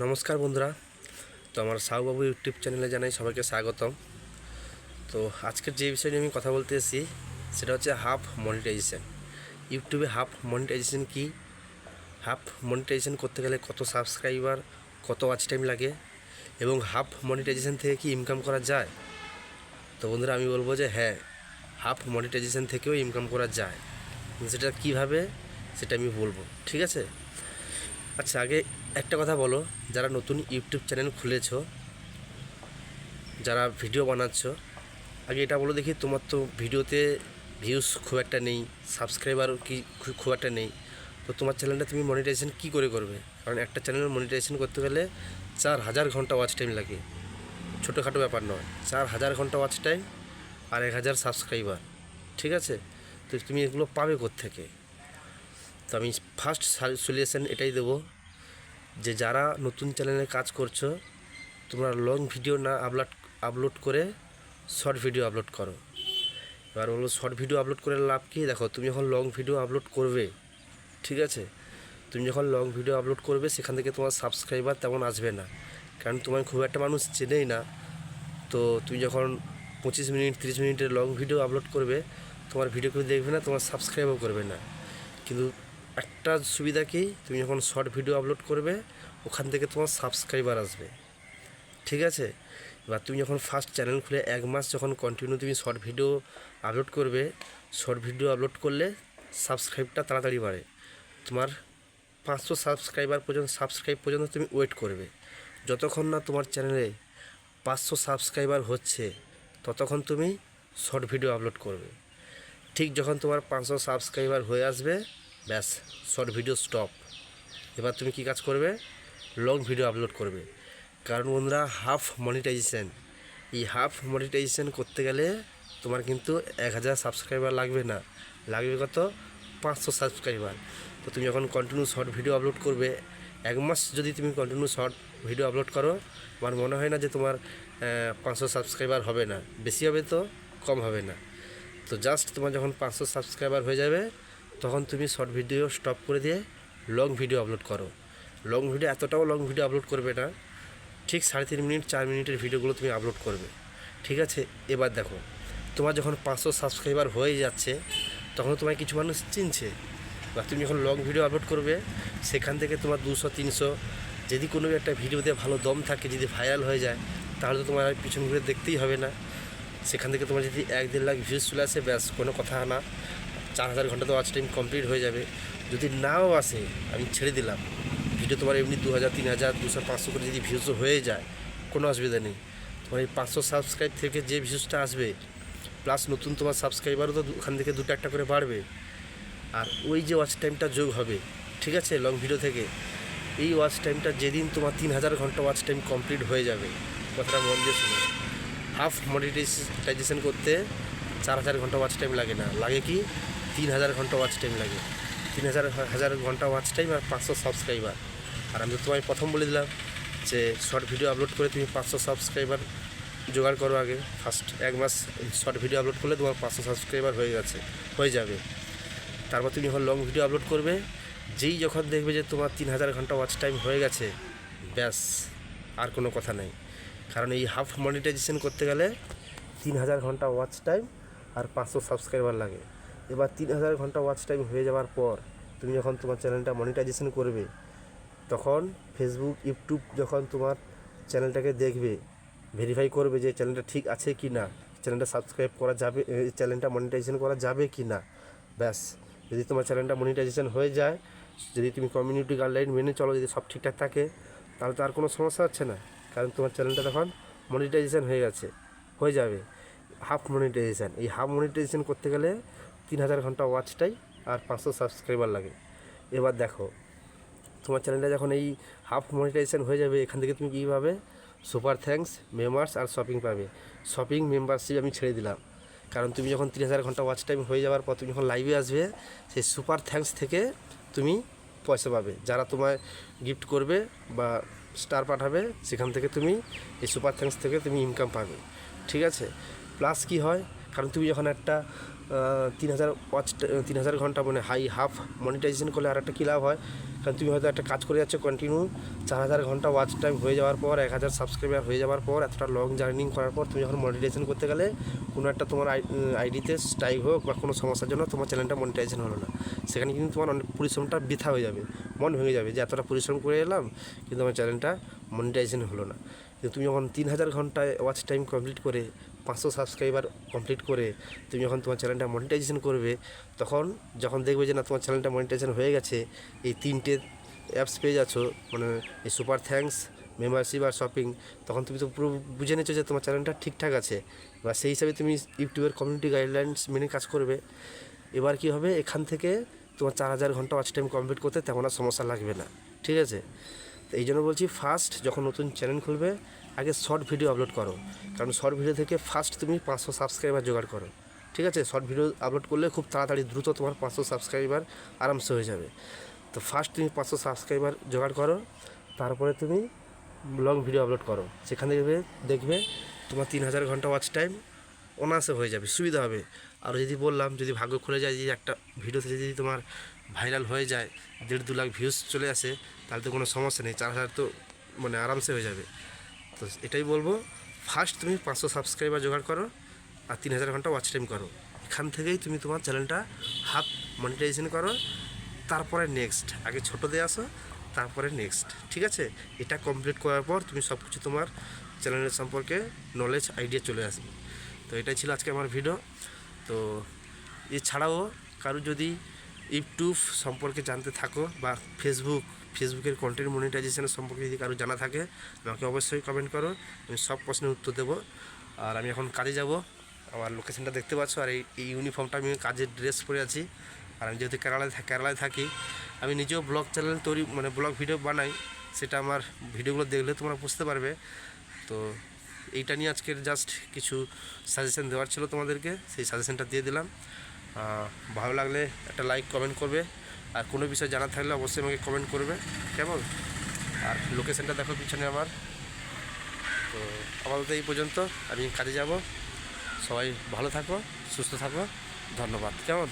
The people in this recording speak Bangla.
নমস্কার বন্ধুরা। তো আমার সাউবাবু ইউটিউব চ্যানেলে জানাই সবাইকে স্বাগতম। তো আজকের যে বিষয় নিয়ে আমি কথা বলতে এসেছি, সেটা হচ্ছে হাফ মনিটাইজেশন। ইউটিউবে হাফ মনিটাইজেশন কি? হাফ মনিটাইজেশন করতে গেলে কত সাবস্ক্রাইবার, কত ওয়াচ টাইম লাগে, এবং হাফ মনিটাইজেশন থেকে কি ইনকাম করা যায়? তো বন্ধুরা, আমি বলব যে হ্যাঁ হাফ মনিটাইজেশন থেকেও ইনকাম করা যায়। সেটা কীভাবে, সেটা আমি বলব। ঠিক আছে? আচ্ছা আগে একটা কথা বলো। যারা নতুন ইউটিউব চ্যানেল খুলেছ, যারা ভিডিও বানাচ্ছ, আগে এটা বলো দেখি, তোমার তো ভিডিওতে ভিউজ খুব একটা নেই সাবস্ক্রাইবার কি খুব একটা নেই। তো তোমার চ্যানেলটা তুমি মনিটাইজেশন কি করে করবে? কারণ একটা চ্যানেল মনিটাইজেশন করতে গেলে চার হাজার ঘণ্টা ওয়াচ টাইম লাগে। ছোটোখাটো ব্যাপার নয়, চার হাজার ঘণ্টা ওয়াচ টাইম আর এক হাজার সাবস্ক্রাইবার ঠিক আছে? তো তুমি এগুলো পাবে থেকে তো আমি ফার্স্ট সলিউশন এটাই দেবো যে যারা নতুন চ্যানেলে কাজ করছ, তোমরা লং ভিডিও না আপলোড আপলোড করে শর্ট ভিডিও আপলোড করো। এবার বলব শর্ট ভিডিও আপলোড করে লাভ কী? দেখো, তুমি যখন লং ভিডিও আপলোড করবে, ঠিক আছে? তুমি যখন লং ভিডিও আপলোড করবে, সেখান থেকে তোমার সাবস্ক্রাইবার তেমন আসবে না। কারণ তোমার খুব একটা মানুষ চেনেই না। তো তুমি যখন পঁচিশ মিনিট, তিরিশ মিনিটের লং ভিডিও আপলোড করবে, তোমার ভিডিও কেউ দেখবে না, তোমার সাবস্ক্রাইবও করবে না। কিন্তু একটা সুবিধা কি? তুমি যখন শর্ট ভিডিও আপলোড করবে, ওখান থেকে তোমার সাবস্ক্রাইবার আসবে। ঠিক আছে? এবার তুমি যখন ফার্স্ট চ্যানেল খুলে এক মাস যখন কন্টিনিউ তুমি শর্ট ভিডিও আপলোড করবে শর্ট ভিডিও আপলোড করলে সাবস্ক্রাইবটা তাড়াতাড়ি বাড়ে। তোমার পাঁচশো সাবস্ক্রাইবার পর্যন্ত সাবস্ক্রাইব পর্যন্ত তুমি ওয়েট করবে। যতক্ষণ না তোমার চ্যানেলে পাঁচশো সাবস্ক্রাইবার হচ্ছে, ততক্ষণ তুমি শর্ট ভিডিও আপলোড করবে। ঠিক যখন তোমার পাঁচশো সাবস্ক্রাইবার হয়ে আসবে ব্যাস শর্ট ভিডিও স্টপ এবার তুমি কি কাজ করবে? লং ভিডিও আপলোড করবে। কারণ বন্ধুরা হাফ মনিটাইজেশন এই হাফ মনিটাইজেশন করতে গেলে তোমার কিন্তু এক হাজার সাবস্ক্রাইবার লাগবে না। লাগবে কত? পাঁচশো সাবস্ক্রাইবার তো তুমি যখন কন্টিনিউ শর্ট ভিডিও আপলোড করবে, এক মাস যদি তুমি কন্টিনিউ শর্ট ভিডিও আপলোড করো, আমার মনে হয় না যে তোমার পাঁচশো সাবস্ক্রাইবার হবে না। বেশি হবে তো, কম হবে না। তো জাস্ট তোমার যখন পাঁচশো সাবস্ক্রাইবার হয়ে যাবে তখন তুমি শর্ট ভিডিও স্টপ করে দিয়ে লং ভিডিও আপলোড করো। লং ভিডিও এতটাও লং ভিডিও আপলোড করবে না, ঠিক সাড়ে তিন মিনিট, চার মিনিটের ভিডিওগুলো তুমি আপলোড করবে। ঠিক আছে? এবার দেখো, তোমার যখন পাঁচশো সাবস্ক্রাইবার হয়ে যাচ্ছে, তখন তোমায় কিছু মানুষ চিনছে। বা তুমি যখন লং ভিডিও আপলোড করবে, সেখান থেকে তোমার দুশো, তিনশো, যদি কোনো একটা ভিডিওতে ভালো দম থাকে, যদি ভাইরাল হয়ে যায়, তাহলে তো তোমার পিছন ঘুরে দেখতেই হবে না। সেখান থেকে তোমার যদি এক দেড় লাখ ভিউজ চলে আসে, ব্যাস, কোনো কথা না। চার হাজার ঘণ্টা তো ওয়াচ টাইম কমপ্লিট হয়ে যাবে। যদি নাও আসে, আমি ছেড়ে দিলাম। ভিডিও তোমার এমনি দু হাজার তিন হাজার দুশো, পাঁচশো করে যদি ভিউজ হয়ে যায়, কোনো অসুবিধা নেই। তোমার এই পাঁচশো সাবস্ক্রাইব থেকে যে ভিউজটা আসবে প্লাস নতুন তোমার সাবস্ক্রাইবারও তো ওখান থেকে দুটো একটা করে বাড়বে। আর ওই যে ওয়াচ টাইমটা যোগ হবে, ঠিক আছে লং ভিডিও থেকে, এই ওয়াচ টাইমটা যেদিন তোমার তিন হাজার ঘণ্টা ওয়াচ টাইম কমপ্লিট হয়ে যাবে, কথাটা মন দিয়ে শুনো। হাফ মনিটাইজেশন করতে চার হাজার ঘণ্টা ওয়াচ টাইম লাগে না। লাগে কি? তিন হাজার ঘণ্টা ওয়াচ টাইম লাগে। তিন হাজার হাজার ঘণ্টা ওয়াচ টাইম আর পাঁচশো সাবস্ক্রাইবার আর আমি তো তোমায় প্রথম বলে দিলাম যে শর্ট ভিডিও আপলোড করে তুমি পাঁচশো সাবস্ক্রাইবার জোগাড় করো আগে। ফার্স্ট এক মাস শর্ট ভিডিও আপলোড করলে তোমার পাঁচশো সাবস্ক্রাইবার হয়ে গেছে, হয়ে যাবে। তারপর তুমি যখন লং ভিডিও আপলোড করবে, যেই যখন দেখবে যে তোমার তিন হাজার ঘণ্টা ওয়াচ টাইম হয়ে গেছে, ব্যাস, আর কোনো কথা নেই। কারণ এই হাফ মনিটাইজেশন করতে গেলে তিন হাজার ঘণ্টা ওয়াচ টাইম আর পাঁচশো সাবস্ক্রাইবার লাগে। এবার তিন হাজার ঘণ্টা ওয়াচ টাইম হয়ে যাওয়ার পর তুমি যখন তোমার চ্যানেলটা মনিটাইজেশন করবে, তখন ফেসবুক ইউটিউব যখন তোমার চ্যানেলটাকে দেখবে ভেরিফাই করবে যে চ্যানেলটা ঠিক আছে কি না চ্যানেলটা সাবস্ক্রাইব করা যাবে চ্যানেলটা মনিটাইজেশন করা যাবে কি না, ব্যাস। যদি তোমার চ্যানেলটা মনিটাইজেশন হয়ে যায়, যদি তুমি কমিউনিটি গাইডলাইন মেনে চলো, যদি সব ঠিকঠাক থাকে, তাহলে তো আর কোনো সমস্যা হচ্ছে না, কারণ তোমার চ্যানেলটা তখন মনিটাইজেশন হয়ে গেছে, হয়ে যাবে। হাফ মনিটাইজেশন এই হাফ মনিটাইজেশন করতে গেলে তিন হাজার ঘণ্টা ওয়াচটাই আর পাঁচশো সাবস্ক্রাইবার লাগে। এবার দেখো, তোমার চ্যানেলটা যখন এই হাফ মনিটাইজেশন হয়ে যাবে, এখান থেকে তুমি কী পাবে? সুপার থ্যাঙ্কস মেম্বার্স আর শপিং পাবে। শপিং মেম্বারশিপ আমি ছেড়ে দিলাম। কারণ তুমি যখন তিন হাজার ঘণ্টা ওয়াচ টাইম হয়ে যাওয়ার পর তুমি যখন লাইভে আসবে, সেই সুপার থ্যাঙ্কস থেকে তুমি পয়সা পাবে। যারা তোমায় গিফট করবে বা স্টার পাঠাবে, সেখান থেকে তুমি এই সুপার থ্যাঙ্কস থেকে তুমি ইনকাম পাবে। ঠিক আছে? প্লাস কি হয়? কারণ তুমি যখন একটা তিন হাজার ওয়াচ তিন হাজার ঘণ্টা মানে হাই হাফ মনিটাইজেশন করলে আর একটা কী লাভ হয়? কারণ তুমি হয়তো একটা কাজ করে যাচ্ছ কন্টিনিউ চার হাজার ঘণ্টা ওয়াচ টাইম হয়ে যাওয়ার পর, এক হাজার সাবস্ক্রাইবার হয়ে যাওয়ার পর, এতটা লং জার্নিং করার পর তুমি যখন মনিটাইজেশন করতে গেলে, কোনো একটা তোমার আইডিতে স্ট্রাইক হোক বা কোনো সমস্যার জন্য তোমার চ্যানেলটা মনিটাইজেশন হলো না। সেখানে কিন্তু তোমার অনেক পরিশ্রমটা বৃথা হয়ে যাবে, মন ভেঙে যাবে যে এতটা পরিশ্রম করে এলাম, কিন্তু আমার চ্যানেলটা মনিটাইজেশন হলো না। কিন্তু তুমি যখন তিন হাজার ঘন্টায় ওয়াচ টাইম কমপ্লিট করে পাঁচশো সাবস্ক্রাইবার কমপ্লিট করে তুমি যখন তোমার চ্যানেলটা মনিটাইজেশন করবে, তখন যখন দেখবে যে না তোমার চ্যানেলটা মনিটাইজেশন হয়ে গেছে, এই তিনটে অ্যাপস পেয়ে যাচ্ছ মানে এই সুপার থ্যাঙ্কস মেম্বারশিপ আর শপিং তখন তুমি তো পুরো বুঝে নিচ্ছ যে তোমার চ্যানেলটা ঠিকঠাক আছে। বা সেই হিসাবে তুমি ইউটিউবের কমিউনিটি গাইডলাইন্স মেনে কাজ করবে। এবার কি হবে? এখান থেকে তোমার চার হাজার ঘণ্টা ওয়াচ টাইম কমপ্লিট করতে তেমন আর সমস্যা লাগবে না। ঠিক আছে? তো এই জন্য বলছি ফার্স্ট যখন নতুন চ্যানেল খুলবে আগে শর্ট ভিডিও আপলোড করো। কারণ শর্ট ভিডিও থেকে ফার্স্ট তুমি পাঁচশো সাবস্ক্রাইবার জোগাড় করো। ঠিক আছে? শর্ট ভিডিও আপলোড করলে খুব তাড়াতাড়ি দ্রুত তোমার পাঁচশো সাবস্ক্রাইবার আরামসে হয়ে যাবে। তো ফার্স্ট তুমি পাঁচশো সাবস্ক্রাইবার জোগাড় করো, তারপরে তুমি লং ভিডিও আপলোড করো। সেখান থেকে দেখবে তোমার তিন হাজার ঘণ্টা ওয়াচ টাইম অনায়াসে হয়ে যাবে, সুবিধা হবে। আর যদি বললাম, যদি ভাগ্য খুলে যায় যে একটা ভিডিওতে যদি তোমার ভাইরাল হয়ে যায়, দেড় দু লাখ ভিউজ চলে আসে, তাহলে তো কোনো সমস্যা নেই। চার হাজার তো মানে আরামসে হয়ে যাবে। তো এটাই বলব ফার্স্ট তুমি পাঁচশো সাবস্ক্রাইবার জোগাড় করো আর তিন হাজার ঘণ্টা ওয়াচ টাইম করো। এখান থেকেই তুমি তোমার চ্যানেলটা হাফ মনিটাইজেশন করো, তারপরে নেক্সট আগে ছোটো দিয়ে আসো, তারপরে নেক্সট ঠিক আছে? এটা কমপ্লিট করার পর তুমি সব কিছু তোমার চ্যানেলের সম্পর্কে নলেজ আইডিয়া চলে আসবে। তো এটাই ছিল আজকে আমার ভিডিও তো এছাড়াও কারও যদি ইউটিউব সম্পর্কে জানতে থাকো বা ফেসবুক ফেসবুকের কন্টেন্ট মনিটাইজেশনের সম্পর্কে যদি কারও জানা থাকে, আমাকে অবশ্যই কমেন্ট করো, আমি সব প্রশ্নের উত্তর দেবো। আর আমি এখন কাজে যাব। আমার লোকেশনটা দেখতে পাচ্ছ, আর এই ইউনিফর্মটা আমি কাজের ড্রেস পরে আছি। আর আমি যেহেতু কেরালায় কেরালায় থাকি, আমি নিজেও ব্লগ চ্যানেল তৈরি মানে ব্লগ ভিডিও বানাই। সেটা আমার ভিডিওগুলো দেখলে তোমরা বুঝতে পারবে। তো এইটা নিয়ে আজকের জাস্ট কিছু সাজেশন দেওয়ার ছিল তোমাদেরকে, সেই সাজেশনটা দিয়ে দিলাম। ভালো লাগলে একটা লাইক কমেন্ট করবে। আর কোনো বিষয়ে জানার থাকলে অবশ্যই আমাকে কমেন্ট করবে, কেমন? আর লোকেশানটা দেখো পিছনে আমার। তো আপাতত এই পর্যন্ত আমি কাজে যাব। সবাই ভালো থাকো, সুস্থ থাকো। ধন্যবাদ। কেমন?